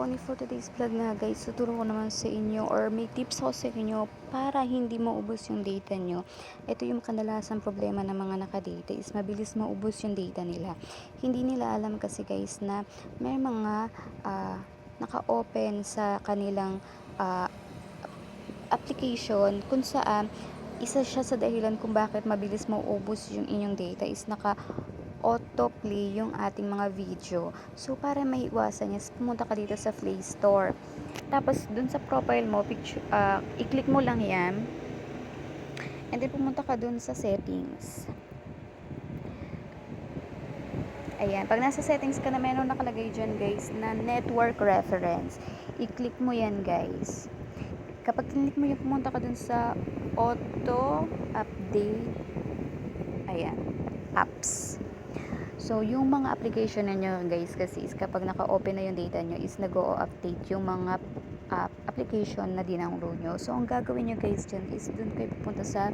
Pony for today's vlog nga guys, tuturo ko naman sa inyo or may tips ako sa inyo para hindi maubos yung data nyo. Ito yung kadalasan problema ng mga nakadata is mabilis maubos yung data nila. Hindi nila alam kasi guys na may mga ah, naka-open sa kanilang ah, application kung saan isa siya sa dahilan kung bakit mabilis maubos yung inyong data is naka autoplay yung ating mga video. So, para maiwasan niya, pumunta ka dito sa Play Store. Tapos, dun sa profile mo, picture, ah, i-click mo lang yan. And then, pumunta ka dun sa settings. Ayan. Pag nasa settings ka na, meron nakalagay dyan, guys, na network reference. I-click mo yan, guys. Kapag click mo yan, pumunta ka dun sa auto update. Ayan. Apps. So, yung mga application ninyo guys kasi is kapag naka-open na yung data nyo is nag-o-update yung mga uh, application na dindownload nyo. So, ang gagawin nyo guys dyan is dun kayo pupunta sa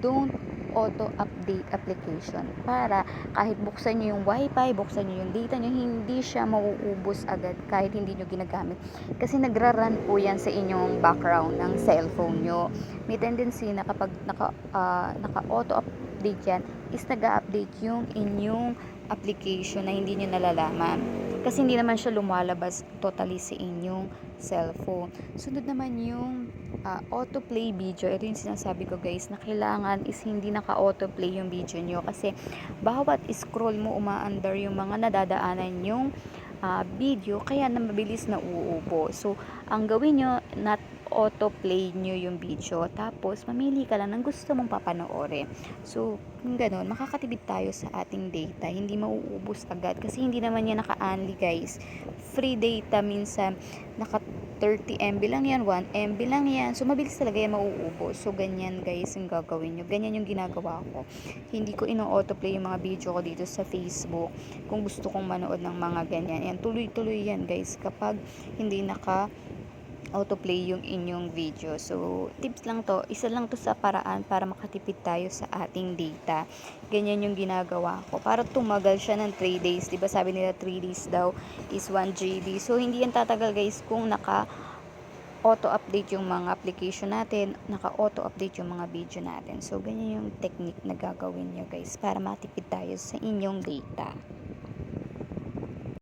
don't auto-update application para kahit buksan nyo yung wifi, buksan nyo yung data nyo, hindi siya mauubos agad kahit hindi nyo ginagamit. Kasi nagra-run po yan sa inyong background ng cellphone nyo. May tendency na kapag naka, uh, naka-auto-update yan, is nag-update yung inyong application na hindi nyo nalalaman. Kasi hindi naman siya lumalabas totally sa inyong cellphone. Sunod naman yung uh, autoplay video. Ito yung sinasabi ko guys na kailangan is hindi naka-autoplay yung video nyo. Kasi bawat scroll mo umaandar yung mga nadadaanan yung uh, video kaya na mabilis na uubo. So, ang gawin nyo, not autoplay nyo yung video. Tapos, mamili ka lang ng gusto mong papanoorin. So, ganun, makakatibid tayo sa ating data. Hindi mauubos agad. Kasi hindi naman yan naka-unli, guys. Free data minsan, naka 30 MB lang yan, 1 MB lang yan. So, mabilis talaga yan mauubos. So, ganyan, guys, yung gagawin nyo. Ganyan yung ginagawa ko. Hindi ko ino-autoplay yung mga video ko dito sa Facebook. Kung gusto kong manood ng mga ganyan. Yan, tuloy-tuloy yan, guys. Kapag hindi naka autoplay yung inyong video. So, tips lang to. Isa lang to sa paraan para makatipid tayo sa ating data. Ganyan yung ginagawa ko. Para tumagal siya ng 3 days. Diba sabi nila 3 days daw is 1 GB. So, hindi yan tatagal guys kung naka auto-update yung mga application natin, naka-auto-update yung mga video natin. So, ganyan yung technique na gagawin nyo guys para matipid tayo sa inyong data.